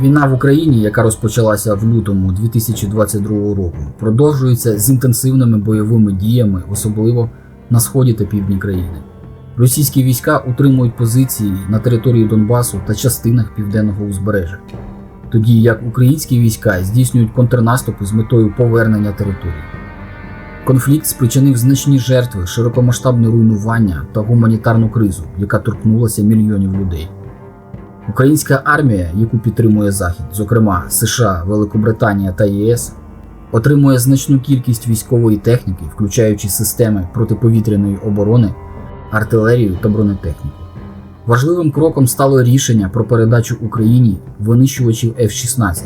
Війна в Україні, яка розпочалася в лютому 2022 року, продовжується з інтенсивними бойовими діями, особливо на сході та півдні країни. Російські війська утримують позиції на території Донбасу та частинах південного узбережжя, тоді як українські війська здійснюють контрнаступи з метою повернення території. Конфлікт спричинив значні жертви, широкомасштабне руйнування та гуманітарну кризу, яка торкнулася мільйонів людей. Українська армія, яку підтримує Захід, зокрема США, Великобританія та ЄС, отримує значну кількість військової техніки, включаючи системи протиповітряної оборони, артилерію та бронетехніку. Важливим кроком стало рішення про передачу Україні винищувачів F-16,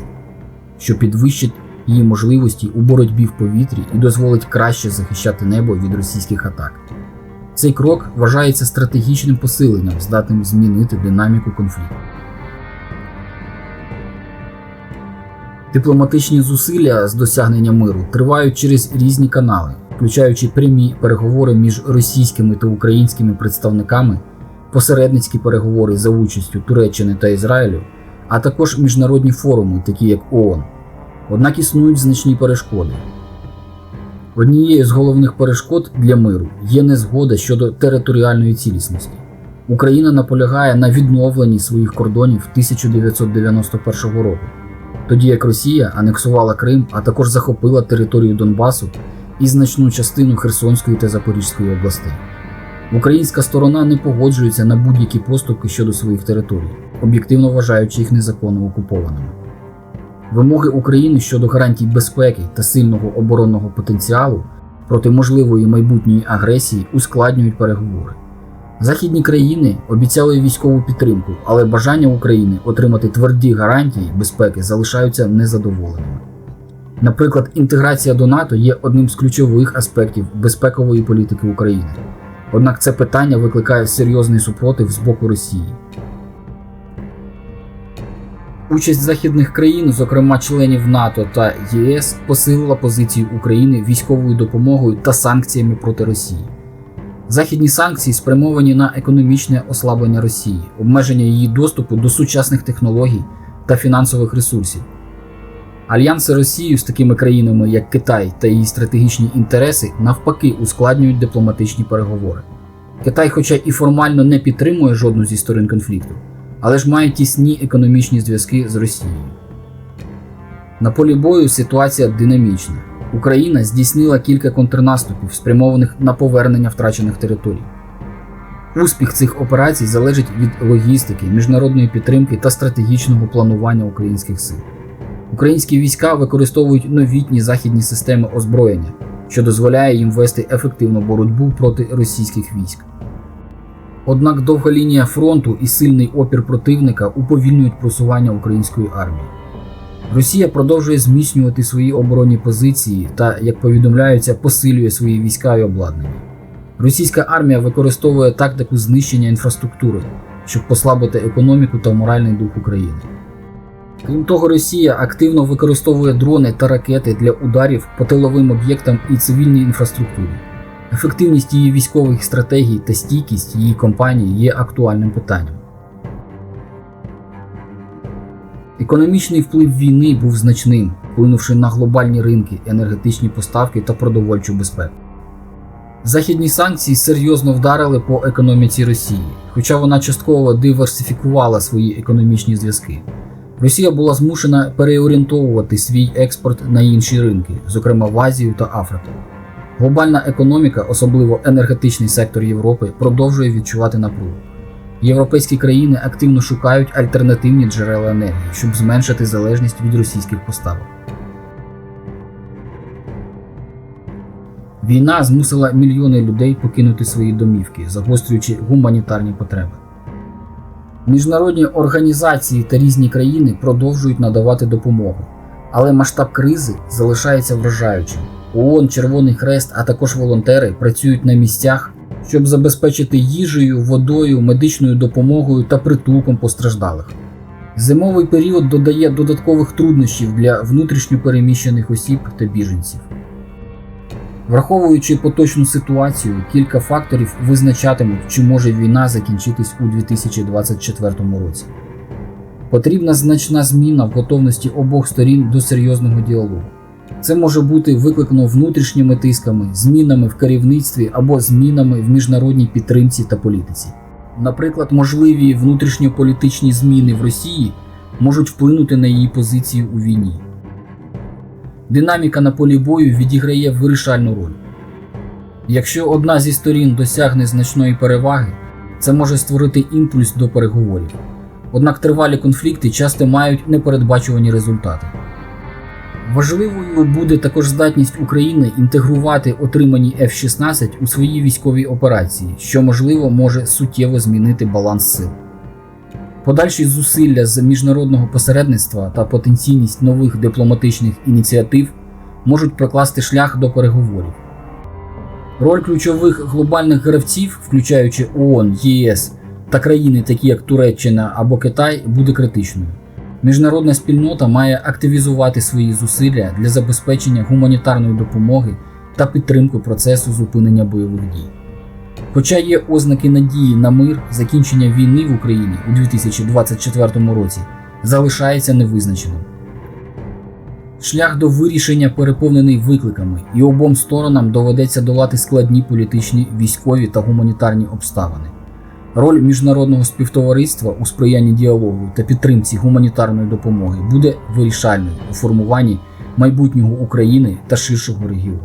що підвищить її можливості у боротьбі в повітрі і дозволить краще захищати небо від російських атак. Цей крок вважається стратегічним посиленням, здатним змінити динаміку конфлікту. Дипломатичні зусилля з досягнення миру тривають через різні канали, включаючи прямі переговори між російськими та українськими представниками, посередницькі переговори за участю Туреччини та Ізраїлю, а також міжнародні форуми, такі як ООН. Однак існують значні перешкоди. Однією з головних перешкод для миру є незгода щодо територіальної цілісності. Україна наполягає на відновленні своїх кордонів 1991 року, тоді як Росія анексувала Крим, а також захопила територію Донбасу і значну частину Херсонської та Запорізької областей. Українська сторона не погоджується на будь-які поступки щодо своїх територій, об'єктивно вважаючи їх незаконно окупованими. Вимоги України щодо гарантій безпеки та сильного оборонного потенціалу проти можливої майбутньої агресії ускладнюють переговори. Західні країни обіцяли військову підтримку, але бажання України отримати тверді гарантії безпеки залишаються незадоволеними. Наприклад, інтеграція до НАТО є одним з ключових аспектів безпекової політики України. Однак це питання викликає серйозний супротив з боку Росії. Участь західних країн, зокрема членів НАТО та ЄС, посилила позицію України військовою допомогою та санкціями проти Росії. Західні санкції спрямовані на економічне ослаблення Росії, обмеження її доступу до сучасних технологій та фінансових ресурсів. Альянси Росії з такими країнами, як Китай та її стратегічні інтереси, навпаки, ускладнюють дипломатичні переговори. Китай, хоча і формально не підтримує жодну зі сторон конфлікту, але ж має тісні економічні зв'язки з Росією. На полі бою ситуація динамічна. Україна здійснила кілька контрнаступів, спрямованих на повернення втрачених територій. Успіх цих операцій залежить від логістики, міжнародної підтримки та стратегічного планування українських сил. Українські війська використовують новітні західні системи озброєння, що дозволяє їм вести ефективну боротьбу проти російських військ. Однак довга лінія фронту і сильний опір противника уповільнюють просування української армії. Росія продовжує зміцнювати свої оборонні позиції та, як повідомляється, посилює свої війська і обладнання. Російська армія використовує тактику знищення інфраструктури, щоб послабити економіку та моральний дух України. Крім того, Росія активно використовує дрони та ракети для ударів по тиловим об'єктам і цивільній інфраструктурі. Ефективність її військових стратегій та стійкість її компаній є актуальним питанням. Економічний вплив війни був значним, вплинувши на глобальні ринки, енергетичні поставки та продовольчу безпеку. Західні санкції серйозно вдарили по економіці Росії, хоча вона частково диверсифікувала свої економічні зв'язки. Росія була змушена переорієнтовувати свій експорт на інші ринки, зокрема в Азію та Африку. Глобальна економіка, особливо енергетичний сектор Європи, продовжує відчувати напругу. Європейські країни активно шукають альтернативні джерела енергії, щоб зменшити залежність від російських поставок. Війна змусила мільйони людей покинути свої домівки, загострюючи гуманітарні потреби. Міжнародні організації та різні країни продовжують надавати допомогу, але масштаб кризи залишається вражаючим. ООН, Червоний Хрест, а також волонтери працюють на місцях, щоб забезпечити їжею, водою, медичною допомогою та притулком постраждалих. Зимовий період додає додаткових труднощів для внутрішньопереміщених осіб та біженців. Враховуючи поточну ситуацію, кілька факторів визначатимуть, чи може війна закінчитись у 2024 році. Потрібна значна зміна в готовності обох сторін до серйозного діалогу. Це може бути викликано внутрішніми тисками, змінами в керівництві або змінами в міжнародній підтримці та політиці. Наприклад, можливі внутрішньополітичні зміни в Росії можуть вплинути на її позицію у війні. Динаміка на полі бою відіграє вирішальну роль. Якщо одна зі сторін досягне значної переваги, це може створити імпульс до переговорів. Однак тривалі конфлікти часто мають непередбачувані результати. Важливою буде також здатність України інтегрувати отримані F-16 у свої військові операції, що можливо може суттєво змінити баланс сил. Подальші зусилля з міжнародного посередництва та потенційність нових дипломатичних ініціатив можуть прокласти шлях до переговорів. Роль ключових глобальних гравців, включаючи ООН, ЄС та країни, такі як Туреччина або Китай, буде критичною. Міжнародна спільнота має активізувати свої зусилля для забезпечення гуманітарної допомоги та підтримки процесу зупинення бойових дій. Хоча є ознаки надії на мир, закінчення війни в Україні у 2024 році залишається невизначеним. Шлях до вирішення переповнений викликами, і обом сторонам доведеться долати складні політичні, військові та гуманітарні обставини. Роль міжнародного співтовариства у сприянні діалогу та підтримці гуманітарної допомоги буде вирішальною у формуванні майбутнього України та ширшого регіону.